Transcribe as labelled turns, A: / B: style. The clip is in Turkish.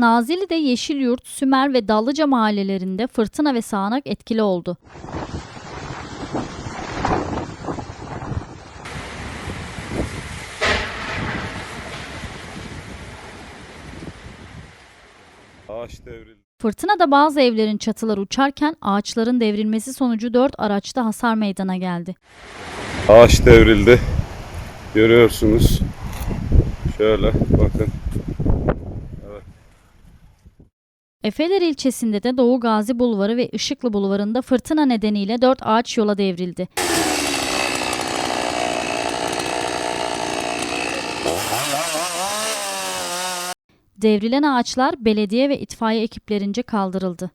A: Nazilli'de Yeşilyurt, Sümer ve Dallıca mahallelerinde fırtına ve sağanak etkili oldu.
B: Ağaç devrildi.
A: Fırtınada bazı evlerin çatıları uçarken ağaçların devrilmesi sonucu 4 araçta hasar meydana geldi.
B: Ağaç devrildi. Görüyorsunuz. Şöyle bakın.
A: Efeler ilçesinde de Doğu Gazi Bulvarı ve Işıklı Bulvarı'nda fırtına nedeniyle 4 ağaç yola devrildi. Devrilen ağaçlar belediye ve itfaiye ekiplerince kaldırıldı.